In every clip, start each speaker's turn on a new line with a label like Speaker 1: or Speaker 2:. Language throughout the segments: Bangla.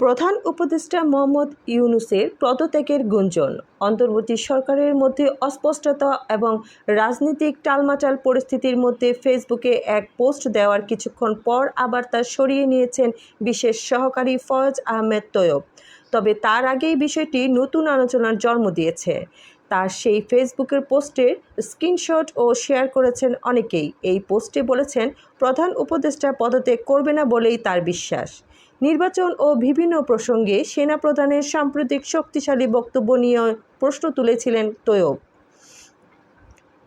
Speaker 1: প্রধান উপদেষ্টা মোহাম্মদ ইউনুসের পদত্যাগের গুঞ্জন। অন্তর্বর্তী সরকারের মধ্যে অস্পষ্টতা এবং রাজনৈতিক টালমাটাল পরিস্থিতির মধ্যে ফেসবুকে এক পোস্ট দেওয়ার কিছুক্ষণ পর আবার তা সরিয়ে নিয়েছেন বিশেষ সহকারী ফয়জ আহমেদ তৈয়ব। তবে তার আগেই বিষয়টি নতুন আলোচনার জন্ম দিয়েছে। তার সেই ফেসবুকের পোস্টের স্ক্রিনশট ও শেয়ার করেছেন অনেকেই। এই পোস্টে বলেছেন, প্রধান উপদেষ্টা পদত্যাগ করবে না বলেই তার বিশ্বাস। নির্বাচন ও বিভিন্ন প্রসঙ্গে সেনা প্রধানের সাম্প্রতিক শক্তিশালী বক্তব্য নিয়ে প্রশ্ন তুলেছিলেন তৈয়ব।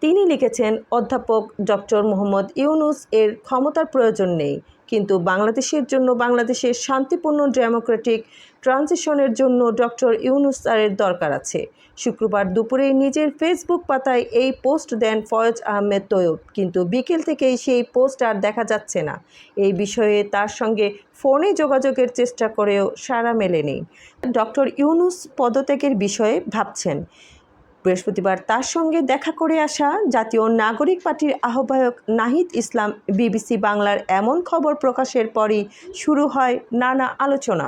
Speaker 1: তিনি লিখেছেন, অধ্যাপক ডক্টর মোহাম্মদ ইউনুস এর ক্ষমতার প্রয়োজন নেই, কিন্তু বাংলাদেশের জন্য বাংলাদেশের শান্তিপূর্ণ ডেমোক্রেটিক ট্রানজিশনের জন্য ডক্টর ইউনুস স্যারের দরকার আছে। শুক্রবার দুপুরে নিজের ফেসবুক পাতায় এই পোস্ট দেন ফয়েজ আহমেদ তৈয়ব, কিন্তু বিকেল থেকেই সেই পোস্ট আর দেখা যাচ্ছে না। এই বিষয়ে তার সঙ্গে ফোনে যোগাযোগের চেষ্টা করেও সাড়া মেলেনি। ডক্টর ইউনুস পদত্যাগের বিষয়ে ভাবছেন বৃহস্পতিবার তার সঙ্গে দেখা করে আসা জাতীয় নাগরিক পার্টির আহ্বায়ক নাহিদ ইসলাম বিবিসি বাংলার এমন খবর প্রকাশের পরই শুরু হয় নানা আলোচনা।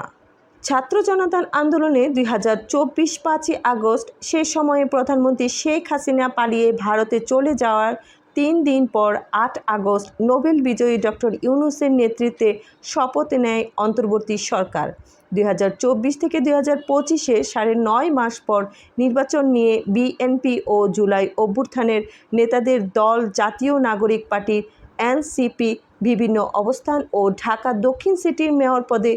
Speaker 1: ছাত্র জনতার আন্দোলনে দুই হাজার চব্বিশ পাঁচই আগস্ট সে সময়ে প্রধানমন্ত্রী শেখ হাসিনা পালিয়ে ভারতে চলে যাওয়ার তিন দিন পর আট আগস্ট নোবেল বিজয়ী ডক্টর ইউনুসের নেতৃত্বে শপথ নেয় অন্তর্বর্তী সরকার। দুই হাজার চব্বিশ থেকে দুই হাজার পঁচিশে সাড়ে নয় মাস পর নির্বাচন নিয়ে বিএনপি ও জুলাই অভ্যুত্থানের নেতাদের দল, জাতীয় নাগরিক পার্টির এনসিপি, বিভিন্ন অবস্থান ও ঢাকা দক্ষিণ সিটির মেয়র পদে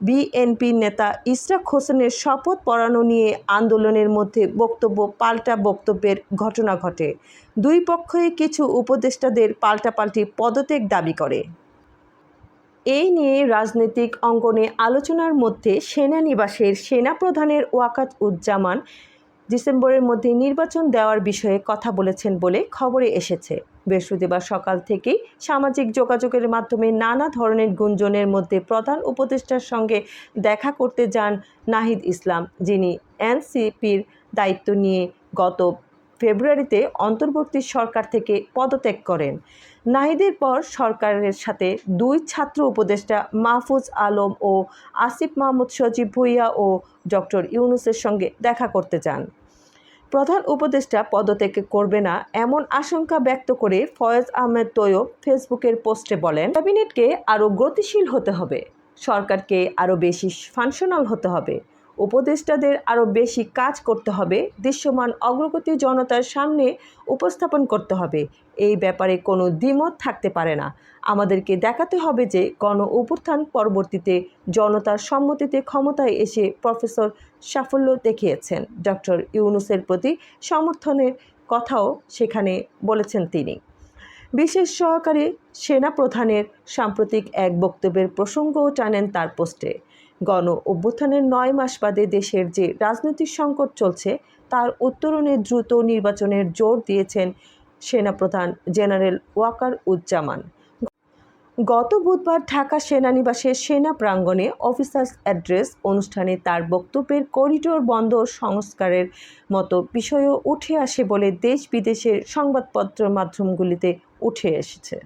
Speaker 1: বিএনপি নেতা ইশরাক হোসেনের শপথ পড়ানো নিয়ে আন্দোলনের মধ্যে বক্তব্য, পাল্টা বক্তব্যের ঘটনা ঘটে। দুই পক্ষই কিছু উপদেষ্টাদের পাল্টাপাল্টি পদত্যাগ দাবি করে। এই নিয়ে রাজনৈতিক অঙ্গনে আলোচনার মধ্যে সেনানিবাসের সেনাপ্রধানের ওয়াকাত উজ্জামান ডিসেম্বরের মধ্যে নির্বাচন দেওয়ার বিষয়ে কথা বলেছেন বলে খবরে এসেছে। বৃহস্পতিবার সকাল থেকেই সামাজিক যোগাযোগের মাধ্যমে নানা ধরনের গুঞ্জনের মধ্যে প্রধান উপদেষ্টার সঙ্গে দেখা করতে যান নাহিদ ইসলাম, যিনি এনসিপির দায়িত্ব নিয়ে গত ফেব্রুয়ারিতে অন্তর্বর্তী সরকার থেকে পদত্যাগ করেন। নাহিদের পর সরকারের সাথে দুই ছাত্র উপদেষ্টা মাহফুজ আলম ও আসিফ মাহমুদ সজীব ভুইয়া ও ডক্টর ইউনুসের সঙ্গে দেখা করতে যান প্রধান উপদেষ্টা পদত্যাগ করবে না এমন আশঙ্কা ব্যক্ত করে ফয়েজ আহমেদ তৈয়ব ফেসবুকের পোস্টে বলেন, ক্যাবিনেটকে আরও গতিশীল হতে হবে। সরকারকে আরও বেশি ফাংশনাল হতে হবে। উপদেষ্টাদের আরও বেশি কাজ করতে হবে, দৃশ্যমান অগ্রগতি জনতার সামনে উপস্থাপন করতে হবে। এই ব্যাপারে কোনো দ্বিমত থাকতে পারে না। আমাদেরকে দেখাতে হবে যে গণ অভ্যুত্থান পরবর্তীতে জনতার সম্মতিতে ক্ষমতায় এসে প্রফেসর সাফল্য দেখিয়েছেন। ডক্টর ইউনুসের প্রতি সমর্থনের কথাও সেখানে বলেছেন তিনি। বিশেষ সহকারী সেনাপ্রধানের সাম্প্রতিক এক বক্তব্যের প্রসঙ্গও টানেন তার পোস্টে। গণ অভ্যুত্থানের নয় মাস বাদে দেশের যে রাজনৈতিক সংকট চলছে, তার উত্তরণে দ্রুত নির্বাচনের জোর দিয়েছেন সেনাপ্রধান জেনারেল ওয়াকার উজ্জামান। গত বুধবার ঢাকা সেনানিবাসের সেনা প্রাঙ্গণে অফিসার্স অ্যাড্রেস অনুষ্ঠানে তার বক্তব্যের করিডোর বন্দর সংস্কারের মতো বিষয়ও উঠে আসে বলে দেশ বিদেশের সংবাদপত্র মাধ্যমগুলিতে উঠে এসেছে।